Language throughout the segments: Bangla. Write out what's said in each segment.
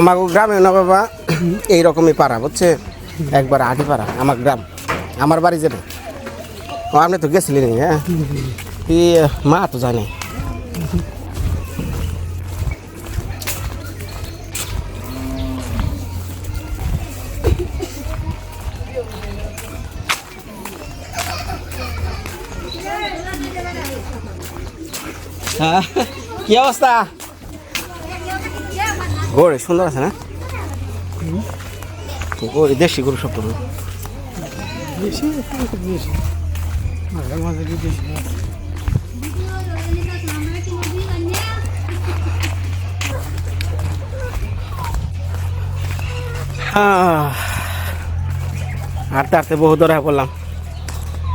আমার গ্রামে না বাবা, এইরকমই পাড়া, বুঝছে? একবার আটি পাড়া, আমার গ্রাম, আমার বাড়ি যেটা। আপনি তো গেছিলেন হ্যাঁ? মা তো জানে। হ্যাঁ, কি অবস্থা? গরু সুন্দর আছে না? গরু দেশি গরু সব গরু আহ, হাঁটতে হাঁটতে বহু দূরে পড়লাম।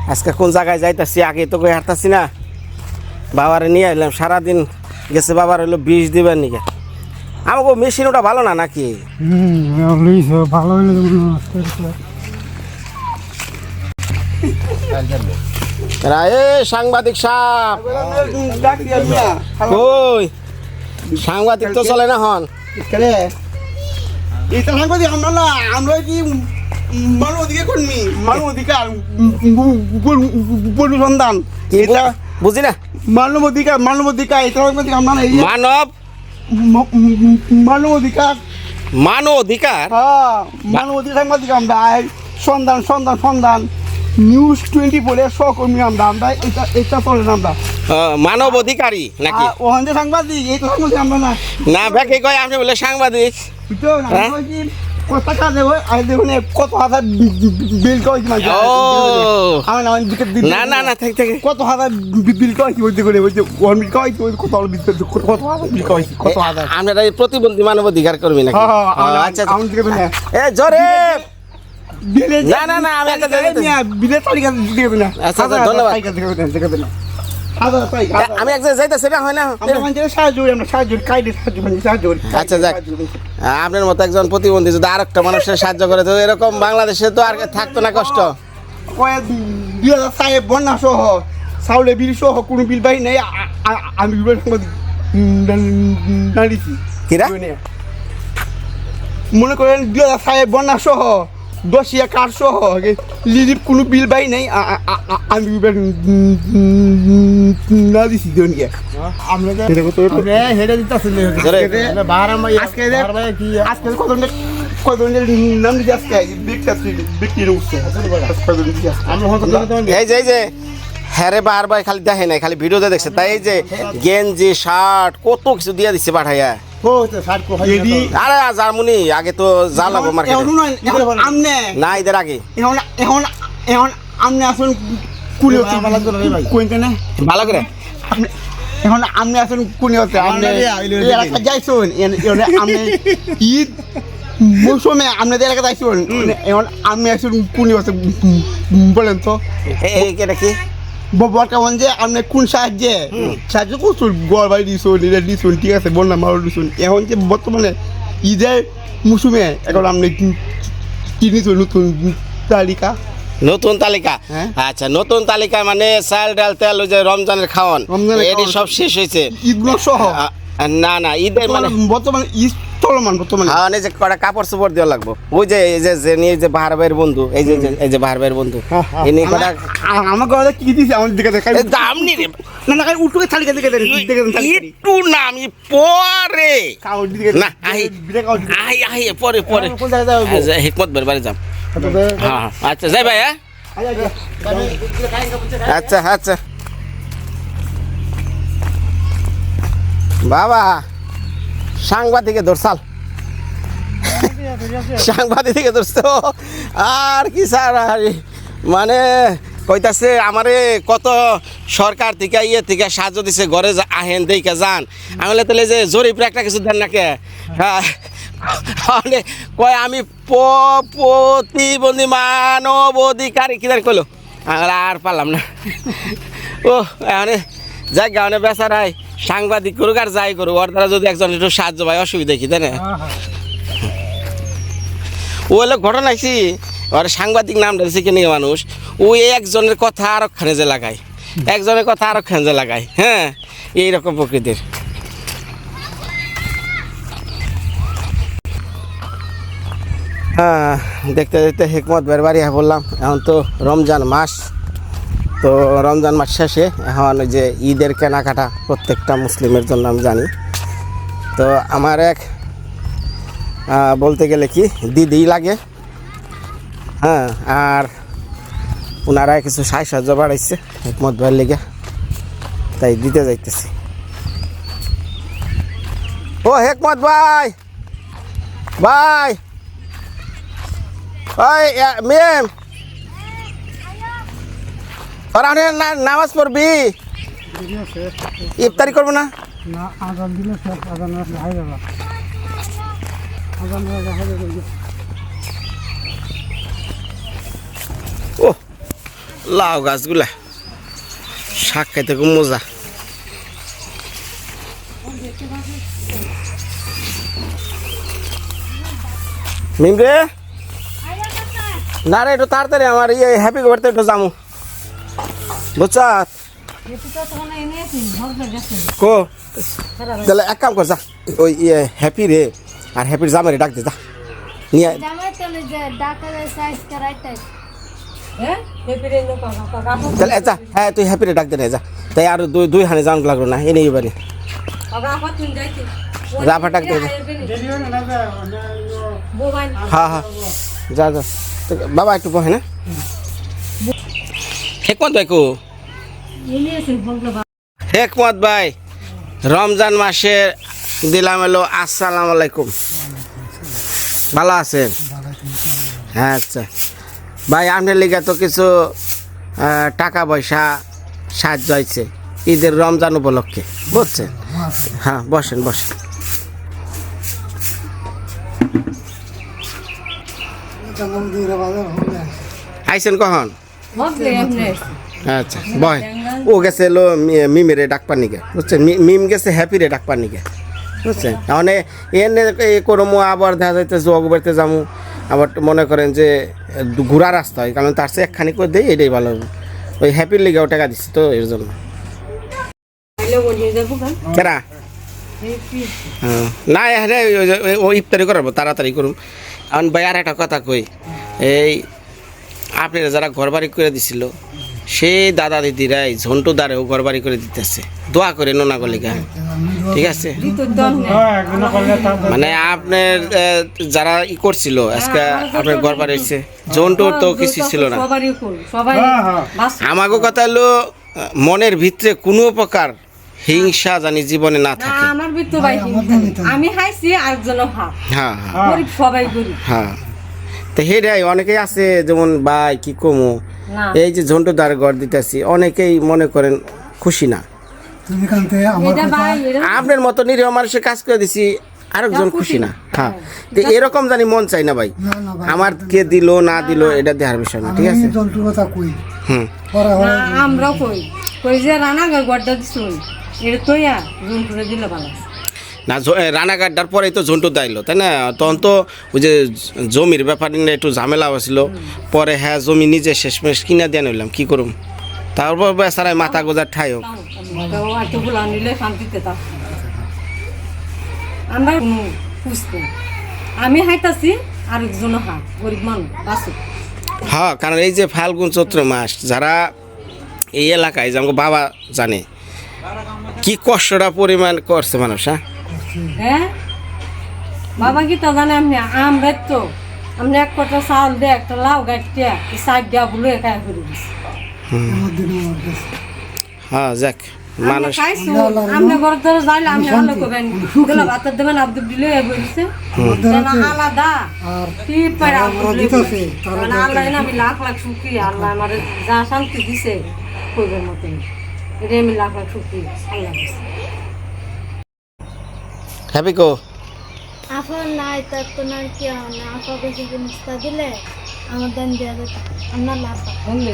আজকে কোন জায়গায় যাইতাছি আগে তো কই হাঁটতাছি না? বাবারে নিয়ে এলাম সারাদিন গেছে বাবার হলো বিষ দিবেন নিকে আমাকে মেশিন ওটা ভালো না নাকি ভালো এ সাংবাদিক সাংবাদিক তো চলে না হন আমরা না আমরা কি কি এটা বুঝি না মানব অধিকার মানব অধিকার এটা আমরা এই মানব ম- মানব অধিকার মানব অধিকার হ্যাঁ মানব অধিকার সাংবাদিক আমরা সন্ধান সন্ধান সন্ধান। নিউজ টোয়েন্টি ফোরে সহকর্মী আমরা আমরা এটা এটা চলে না আমরা। মানব অধিকারী নাকি? ওখান সাংবাদিক এই তো সাংবাদিক আমরা না। না ব্যাকে কয় আপনি বলে সাংবাদিক। কত কাজে আর দেখুন এই কত হাজার বিল করে কি মাঝে ও। আমি না আমি দিকে না না না থাক থাক। কত হাজার বিল করে কি বলতে করে? বলতে ওয়ান বিল করে কি? বলতে কত বিল কত হাজার বিল করে কত হাজার? আপনারা এই প্রতিবন্ধী মানব অধিকার নাকি? আচ্ছা দিকে এ জোরে! না, না, না, আমি একটা জায়গাতে- বিলে তালিকা না। আচ্ছা, আচ্ছা, ধন্যবাদ। আমি এক জায়গায় যাইতেছি না হয় না? আচ্ছা, যাক। আপনার মতো একজন প্রতিবন্ধী যদি আর একটা মানুষের সাহায্য করে তো এরকম বাংলাদেশে তো আর থাকতো না কষ্ট। দুই হাজার সাহেব বন্যা সহ চাউলে বিল সহ কোনো বিল বাহি নেই আমি দাঁড়িয়েছি কিরা? মনে করেন দুই হাজার সাহেব বন্যা সহ দশিয়া কাঠ সহ? লিলিপ কোনো বিল বাহি নেই। আমি না দিছি দুনিয়া আমরা হেডে দিতেছিল জোরে। আজকে আজকে কত কত নাম দিতে আজকে? ব্যক্তি আছে ব্যক্তি উঠছে কত দিতে আমরা হয়তো এই যে এই যে। হ্যারে বারবার খালি দেখে নাই খালি ভিডিওতে দেখছে। তাই যে গেঞ্জি শার্ট কত কিছু দিয়ে দিচ্ছে পাঠাইয়া। আরে জার্মনি আগে তো জ্বালাবো মার্কেটে। আমনে। না এদের আগে। এখন এখন এখন আমনে আসুন কুলি কোনটা না ভালো করে। এখন আমনে আসুন কুলি আমনে এই এলাকা যাইছুন আমনে ঈদ মৌসুমে আপনাদের এখন আমনে আসুন হচ্ছে বলেন তো। এটা কি? বর্তমান যে আপনি কোন সাহায্যে? সাহায্য করছুন? গড় বাড়ি দিছুন এটা দিছুন ঠিক আছে বন্যা মারো দিছুন এখন যে বর্তমানে ঈদের মৌসুমে এখন আপনি কি- কি নতুন তালিকা? নতুন তালিকা? হ্যাঁ। আচ্ছা নতুন তালিকা মানে চাল ডাল তেল ওই যে রমজানের খাওয়ান। এটি সব শেষ হয়েছে। ঈদগুলো সহ? না না ঈদের মানে বর্তমানে ঈদ চলমান বর্তমানে? হ্যাঁ এই যে কটা কাপড় চোপড় দেওয়া লাগবো। ওই যে এই যে যে নিয়ে যে বাহার ভাইয়ের বন্ধু এই যে এই যে বাহার ভাইয়ের বন্ধু এনে কটা আমা- আমার ঘরে কি দিছে? আমার দিকে দেখাই। দাম নি রে। না না উঠে তালিকা দিকে দেখে দেখে একটু না আমি পরে। না, আই আই পরে হিকমত বের বাড়ি যাম। হ্যাঁ হ্যাঁ। আচ্ছা যাই ভাই হ্যাঁ। আচ্ছা আচ্ছা। বাবা। সাংবাদিকে ধরসাল সাংবাদিকে আর কি স্যার মানে কইতাছে, আমারে কত সরকার থেকে ইয়ে থেকে সাহায্য দিছে, ঘরে আহেন দেখে যান। আমি তাহলে যে জরিপ একটা কিছু দেন নাকি? হ্যাঁ। মানে কয়, আমি প্রতিবন্ধী মানব অধিকারী কিদার কইলো? আর পারলাম না। ও যাই গানে বেচারাই। সাংবাদিক করুক আর যাই করুক ওর দ্বারা যদি একজন একটু সাহায্য পায় অসুবিধা কি তাই না? ও হলো ঘটনা কি? ওর সাংবাদিক নাম ধরেছে কিনে মানুষ? ও একজনের কথা আর খানে যে লাগায়। একজনের কথা আর খানে যে লাগায় হ্যাঁ? এইরকম প্রকৃতির। হ্যাঁ দেখতে দেখতে হেকমত বের বাড়ি বললাম এখন তো রমজান মাস। তো রমজান মাস শেষে এখন যে ঈদের কেনাকাটা প্রত্যেকটা মুসলিমের জন্য আমি জানি। তো আমার এক বলতে গেলে কি দিদি লাগে। হ্যাঁ আর ওনারা কিছু সাহায্য বাড়াইছে হেকমত ভাইয়ের লেগে। তাই দিতে যাইতেছি। ও হেকমত ভাই! ভাই, এ- মেম! ওরা না- নামাজ পড়বি? ইফতারি করব না? ও লাউ গাছগুলা। শাক খাইতে খুব মজা। মিম রে? না রে একটু তাড়াতাড়ি আমার ইয়ে হ্যাপি বার্থডে একটু যামু বুঝছ কো। তাহলে এক কাম কর, যা। ওই ইয়ে হ্যাপি রে। আর হ্যাপির জামারে ডাক দে, যা। নিয়ে তাহলে যা। হ্যাঁ তুই হ্যাপি রে ডাক দে রে যা। তাই আর দুই দুই হানে জান লাগল না এনে এবারে। রাফা ডাক দে না হ্যাঁ হ্যাঁ যা যা। তো বাবা একটু বহে না। হেকমত ভাই কো হেকমত ভাই, রমজান মাসে দিলাম এলো আসসালামু আলাইকুম। ভালো আছেন? হ্যাঁ আচ্ছা। ভাই, আপনার লিগে তো কিছু টাকা পয়সা সাহায্য হয়েছে ঈদের রমজান উপলক্ষে, বুঝছেন? হ্যাঁ বসেন বসেন। আইসেন কখন? আচ্ছা বয়। ও গেছে এলো মি- মিমিরে ডাকপার নিকে বুঝছেন? মিম গেছে হ্যাপি রে ডাকপার নিকে বুঝছেন? মানে এনে করমু আবার দেখা যাইতে যোগ বাড়িতে যামু। আবার মনে করেন যে ঘোরা রাস্তা হয় কারণ তার সে একখানি করে দেই এটাই ভালো। ওই হ্যাপির লিগেও টাকা দিচ্ছি তো এর জন্য। কেরা? হ্যাঁ। না হ্যাঁ ও ইফতারি করাবো তাড়াতাড়ি করুন এখন ভাই আর একটা কথা কই। এই আপনারা যারা ঘর বাড়ি করে দিছিল সেই দাদা দিদিরাই ঝন্টু ঘর বাড়ি করে দিতেছে। দোয়া করে নোনা গলিকা ঠিক আছে? মানে আপনার যারা ই করছিল আজকে আপনার ঘর বাড়ি হয়েছে ঝন্টুর তো কিছু ছিল না। আমাকে কথা হলো মনের ভিতরে কোনো প্রকার হিংসা জানি জীবনে না থাকে। আমার ভাই আমি খাইছি আরেকজন হা হ্যাঁ হ্যাঁ। সবাই গরিব। হ্যাঁ। তো হেরাই অনেকেই আছে যেমন ভাই কি কমু? এই যে ঝন্টু দ্বার ঘর দিতেছি অনেকেই মনে করেন খুশি না। আপনার মতো নিরীহ মানুষের কাজ করে দিছি আরেকজন খুশি না। হ্যাঁ। তো এরকম জানি মন চাই না ভাই। আমার কে দিল না দিল এটা দেখার বিষয় না ঠিক আছে? আমি জন্তুর কথা কই? হুম। আমরাও কই। কই যে রানা গড়টা দিছুন এটা তৈয়া রুম করে দিলে ভালো না রানাঘাটটার পরেই তো ঝন্টু দাইলো তাই না? তখন তো ওই যে জমির ব্যাপার নিয়ে একটু ঝামেলা হয়েছিল পরে হ্যাঁ জমি নিজে শেষমেশ কিনা দিয়ে নিলাম কি করুম? তারপর বেচারাই মাথা গোজার ঠাই হোক। আমরা আমি হাইতাছি আরেকজন হা গরিব মানুষ বাসু হ্যাঁ কারণ এই যে ফাল্গুন চৈত্র মাস যারা এই এলাকায় যে আমাকে বাবা জানে কি কষ্টটা পরিমাণ করছে মানুষ হ্যাঁ? হ্যাঁ? বাবা কি তো জানে আপনি আমরা তো আপনি এক কটা চাউল দে একটা লাউ গাছটিয়া সাইড দিয়া বুলো একাই করে দিছি। আমার দিন আমার কাছে। হ্যাঁ যাক মানুষ আপনি ঘর ধরে যাইলে আপনি ভালো করবেন দিলে ভাতের দেবেন আব্দুল দিলে বলছে আলাদা। কি পারে আব্দুল দিতেছে, তারা আল্লাহ না আমি লাখ লাখ সুখী আল্লাহ আমার যা শান্তি দিছে কইবের মতন। এটা আমি লাখ লাখ সুখী আল্লাহ হ্যাপি কো? আপন নাই তার তো না কি না? বেশি জিনিসটা দিলে আমার দান দেওয়া যেত আপনার লাভ শুনলে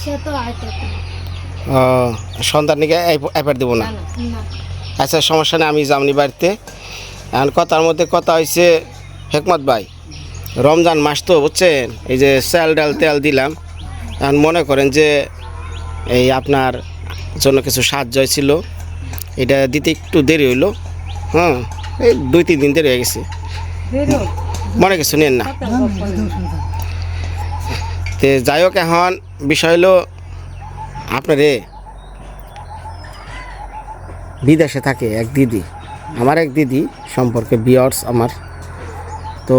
সে? তো আইতে ও এবার দেবো না? আচ্ছা সমস্যা নেই আমি যামনি বাড়িতে। এখন কথার মধ্যে কথা হয়েছে হেকমত ভাই। রমজান মাস তো বুঝছেন? এই যে চাল ডাল তেল দিলাম। এখন মনে করেন যে এই আপনার জন্য কিছু সাহায্য ছিল এটা দিতে একটু দেরি হইল। হ্যাঁ এই দুই তিন দিন দেরি হয়ে গেছে। মনে কিছু নেন না। তে যাই হোক এখন বিষয় হলো আপনারে বিদেশে থাকে এক দিদি। আমার এক দিদি সম্পর্কে বিয়ার্স আমার। তো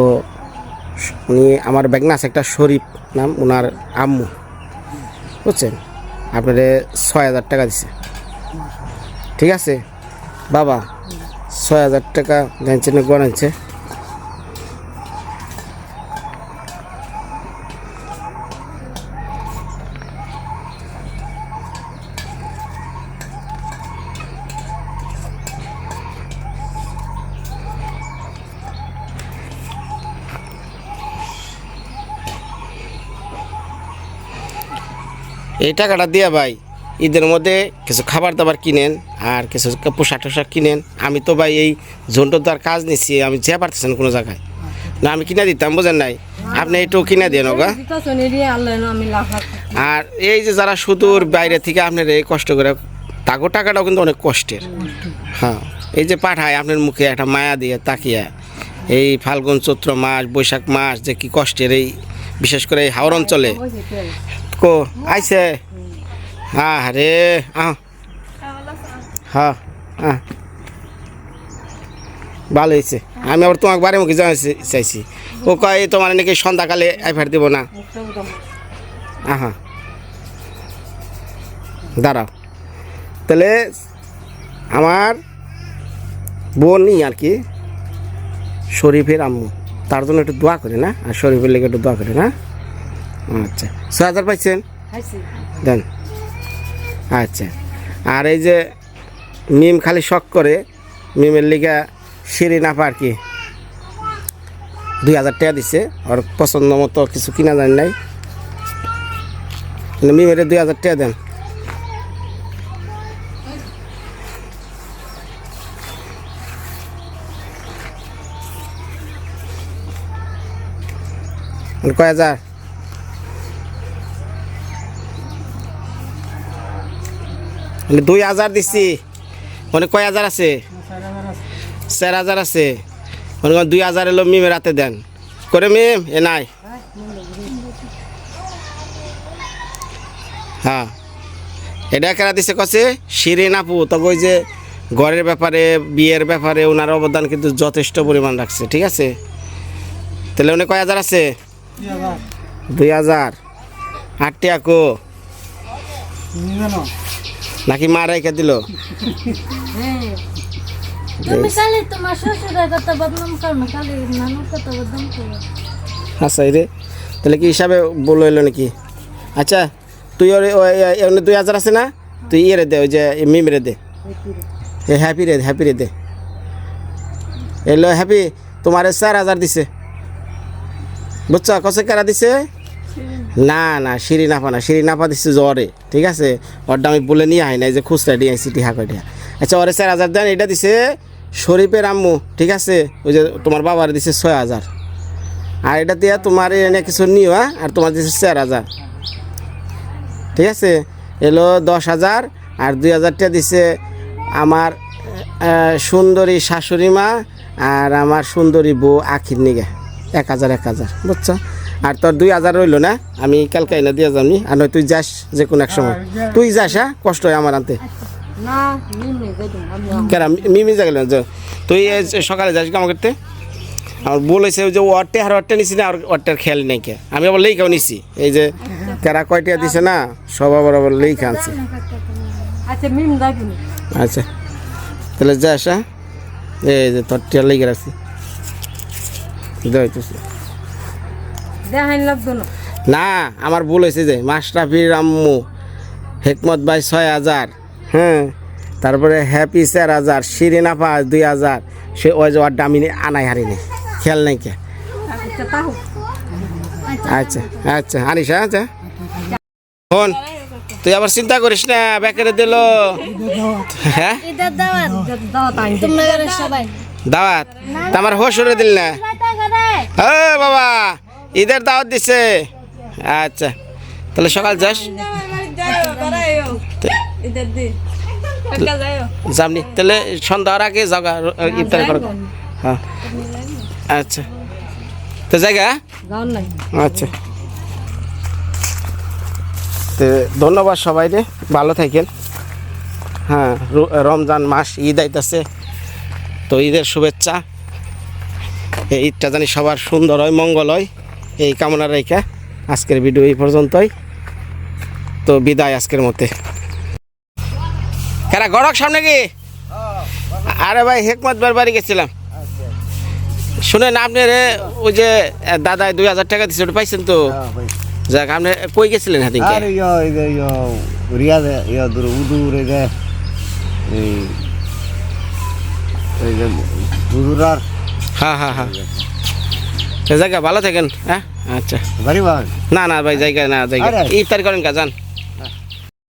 উনি আমার ব্যাগনাস একটা শরীফ নাম ওনার আম্মু। বুঝছেন? আপনারে ছয় হাজার টাকা দিছে। ঠিক আছে? বাবা, ছয় হাজার টাকা জানছে না গণাচ্ছে এই টাকাটা দিয়ে ভাই, ঈদের মধ্যে কিছু খাবার দাবার কিনেন। আর কিছু পোশাক টোশাক কিনেন। আমি তো ভাই এই জোনটো তো আর কাজ নিচ্ছি আমি যে পারতেছেন কোনো জায়গায়। না, আমি কিনে দিতাম, বোঝেন নাই? আপনি এইটু কিনে দেন ওগা আর এই যে যারা সুদূর বাইরে থেকে আপনার এই কষ্ট করে, তাগো টাকাটাও কিন্তু অনেক কষ্টের। হ্যাঁ এই যে পাঠায় আপনার মুখে একটা মায়া দিয়ে তাকিয়া, এই ফাল্গুন, চৈত্র মাস, বৈশাখ মাস, যে কি কষ্টের এই, বিশেষ করে এই হাওর অঞ্চলে। কো আইসে হ্যাঁ রে আহ। হ্যাঁ হ্যাঁ। ভালো হয়েছে। আমি আবার তোমাকে বারে মুখে জানাইছি চাইছি। ও কয় তোমার নাকি সন্ধ্যাকালে আইফার দেবো না? আহা। দাঁড়াও। তাহলে আমার বোনই আর কি শরীফের আম্মু তার জন্য একটু দোয়া করে না? আর শরীফের লেগে একটু দোয়া করে না? আচ্ছা। ছ হাজার পাইছেন? দেন। আচ্ছা। আর এই যে মিম খালি শখ করে মিমের লিগা সিঁড়ি নাপা আর কি? দুই হাজার টাকা দিছে। আর পছন্দ মতো কিছু কিনা জানি নাই। মিমের দুই হাজার টাকা দেন। আর কয় হাজার? মানে দুই হাজার দিছি। মানে কয় হাজার আছে? চার হাজার আছে। মনে দুই হাজার এলো মিমের রাতে দেন। করে মিম? এ নাই। হ্যাঁ। এটা কেনা দিছে কছে? শিরিন আপু। তবে ওই যে ঘরের ব্যাপারে, বিয়ের ব্যাপারে ওনার অবদান কিন্তু যথেষ্ট পরিমাণ রাখছে, ঠিক আছে? তাহলে উনি কয় হাজার আছে? দুই হাজার। আটটি আকো নাকি মা রেখে দিল? আচ্ছা রে তাহলে কি হিসাবে বলো এলো নাকি? আচ্ছা তুই ওর দুই হাজার আছে না? তুই ইয়ে রে দে ওই যে মিম রে দে। এ হ্যাপি রে হ্যাপি রে দে। এলো হ্যাপি তোমার চার হাজার দিছে। বুঝছ কসে কারা দিছে? না না, সিঁড়ি নাপা না, সিঁড়ি নাপা দিচ্ছে জ্বরে, ঠিক আছে? ওরটা আমি বলে নিয়ে আই নাই যে খুচরা দিয়ে আইসি টিহা কয়টা আচ্ছা ওরে চার হাজার দেন, এটা দিছে শরীফের আম্মু, ঠিক আছে? ওই যে তোমার বাবার দিছে ছয় হাজার। আর এটা দিয়ে তোমার এনে কিছু নিও হ্যাঁ? আর তোমার দিছে চার হাজার। ঠিক আছে? এলো দশ হাজার, আর দুই হাজারটা দিছে আমার সুন্দরী শাশুড়ি মা আর আমার সুন্দরী বউ আখির নিগে। এক হাজার এক হাজার, বুঝছ? আর তোর দুই হাজার রইল না? আমি কালকে এনে দিয়ে যাবনি আর নয় তুই যাস যে কোনো এক সময়। তুই যাস হ্যাঁ? কষ্ট হয় আমার আনতে। কেন মিমি যা গেলেন যে তুই সকালে যাস কাম করতে আমার বলেছে যে ওয়ারটে আর ওয়ারটে নিছি না আর ওয়ারটার খেয়াল নেই কে। আমি আবার লেখাও নিছি। এই যে কেরা কয়টা দিছে না সব আবার আবার লেখা আনছে। আচ্ছা যাবি আচ্ছা। তাহলে যাস হ্যাঁ? এই যে তোর টিয়া লেগে রাখছি লাগতো না। না আমার ভুল হয়েছে যে মাস্টাফির আম্মু হেকমত ভাই ছয় হাজার হ্যাঁ তারপরে হ্যাপি চার হাজার শিরিন আপা দুই হাজার সে ওই যে ওয়ার্ডটা আমি আনাই হারিনি খেয়াল নাই কে? আচ্ছা আচ্ছা আচ্ছা আনিস হ্যাঁ, আচ্ছা। ফোন তুই আবার চিন্তা করিস না বেকারে দিল। হ্যাঁ? দাওয়াত। আমার হোশ দিল না। হ্যাঁ বাবা। ঈদের দাওয়াত দিছে। আচ্ছা তাহলে সকাল যাস। যামনি তাহলে সন্ধ্যার আগে যাগা ইফতার কর। হ্যাঁ। আচ্ছা তো জায়গা আচ্ছা। তো ধন্যবাদ সবাই রে ভালো থাকেন। হ্যাঁ রমজান মাস ঈদ আইতাছে তো ঈদের শুভেচ্ছা। এই ঈদটা জানি সবার সুন্দর হয় মঙ্গল হয়। এই কামনা রেখা আজকের ভিডিও এই পর্যন্তই। তো বিদায় আজকের মতে। কারা গড়ক সামনে কি? আরে ভাই হেকমত বার বাড়ি গেছিলাম। শুনেন আপনি রে ওই যে দাদাই দুই হাজার টাকা দিচ্ছে ওটা পাইছেন তো? যাক আপনি কই গেছিলেন রিয়াদে ইয়ো এই যে এই যে হ্যাঁ হ্যাঁ হ্যাঁ। জায়গা ভালো থাকেন হ্যাঁ? আচ্ছা। না না ভাই জায়গা না জায়গা। ইফতার করেন কা যান।